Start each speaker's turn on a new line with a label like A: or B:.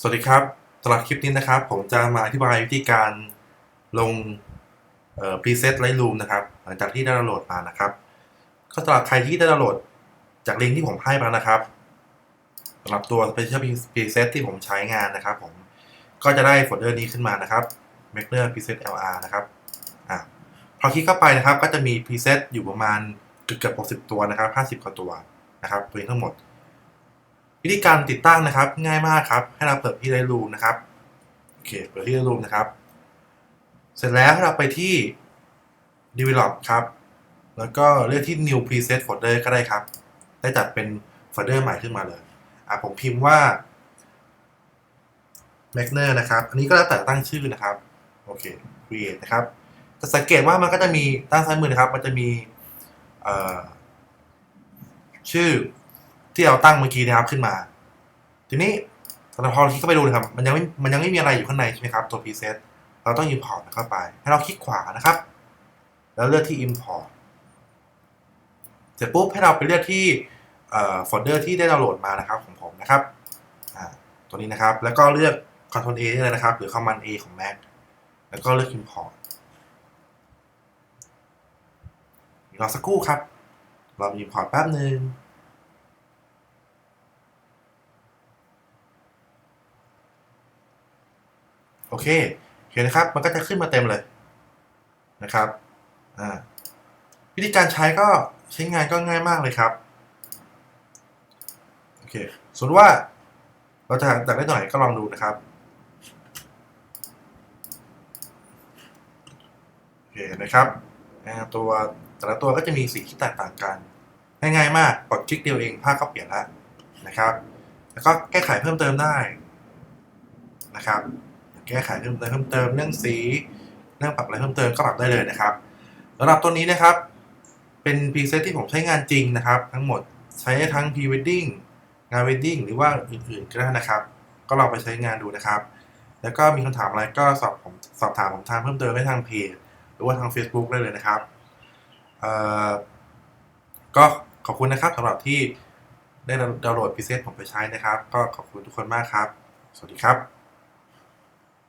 A: สวัสดีครับสำหรับคลิปนี้นะครับ ผมจะมาอธิบายวิธีการลงเอ่อ preset Lightroom นะครับ หลังจากที่ได้ดาวน์โหลดมานะครับ ก็สำหรับใครที่ได้ดาวน์โหลดจากลิงก์ที่ผมให้มานะครับสำหรับตัว Special Preset ที่ผมใช้งานนะครับ ผมก็จะได้โฟลเดอร์นี้ขึ้นมานะครับ Maker Preset LR นะครับอะพอคลิกเข้าไปนะครับ ก็จะมี preset อยู่ประมาณเกือบ60 ตัวนะครับ 50 กว่าตัวนะครับตัวนี้ทั้งหมด วิธีการติดตั้งนะครับ ง่ายมากครับ ให้เราเปิดที่ Lightroom นะครับโอเคเปิดที่ Lightroom นะครับ เสร็จแล้วให้เราไปที่ Develop ครับ แล้วก็เลือกที่ New Preset Folder ก็ได้ครับ ได้จัดเป็นโฟลเดอร์ใหม่ขึ้นมาเลยอะผมพิมพ์ว่า m a g n e r นะครับ อันนี้ก็แล้วแต่ตั้งชื่อนะครับ โอเค Create นะครับจะสังเกตว่ามันก็จะมีด้านซ้ายมือนะครับ มันจะมีชื่อ ที่เราตั้งเมื่อกี้นะครับขึ้นมา ทีนี้สำหรับพอเราคลิกเข้าไปดูนะครับ มันยังไม่มันยังไม่มีอะไรอยู่ข้างในใช่ไหมครับตัว preset เราต้อง import เข้าไป ให้เราคลิกขวานะครับ แล้วเลือกที่ import เสร็จปุ๊บให้เราไปเลือกที่โฟลเดอร์ที่ได้ดาวน์โหลดมานะครับของผมนะครับตัวนี้นะครับ แล้วก็เลือก Ctrl A ได้เลยนะครับ หรือ Command A ของ Mac แล้วก็เลือก import รอสักครู่ครับ เรา import แป๊บหนึ่ง โอเคเห็นนะครับ มันก็จะขึ้นมาเต็มเลยนะครับวิธีการใช้ก็ใช้งานก็ง่ายมากเลยครับโอเคสมมติว่าเราจะอยากได้ตัวไหนก็ลองดูนะครับโอเคนะครับตัวแต่ละตัวก็จะมีสีที่แตกต่างกันง่ายๆมากกดคลิกเดียวเองภาพก็เปลี่ยนแล้วนะครับ แล้วก็แก้ไขเพิ่มเติมได้นะครับ แก้ไขเพิ่มเติมเพิ่มเติมเรื่องสีเรื่องปรับอะไรเพิ่มเติมก็ปรับได้เลยนะครับสำหรับตัวนี้นะครับ เป็นพรีเซตที่ผมใช้งานจริงนะครับ ทั้งหมดใช้ทั้งพรีเวดดิ้งงานเวดดิ้งหรือว่าอื่นๆก็ได้นะครับ ก็ลองไปใช้งานดูนะครับ แล้วก็มีคำถามอะไรก็สอบผมสอบถามผมทางเพิ่มเติมได้ทางเพจหรือว่าทาง Facebook ได้เลยนะครับเอ่อก็ขอบคุณนะครับสำหรับที่ได้ดาวน์โหลดพรีเซตผมไปใช้นะครับ ก็ขอบคุณทุกคนมากครับ สวัสดีครับ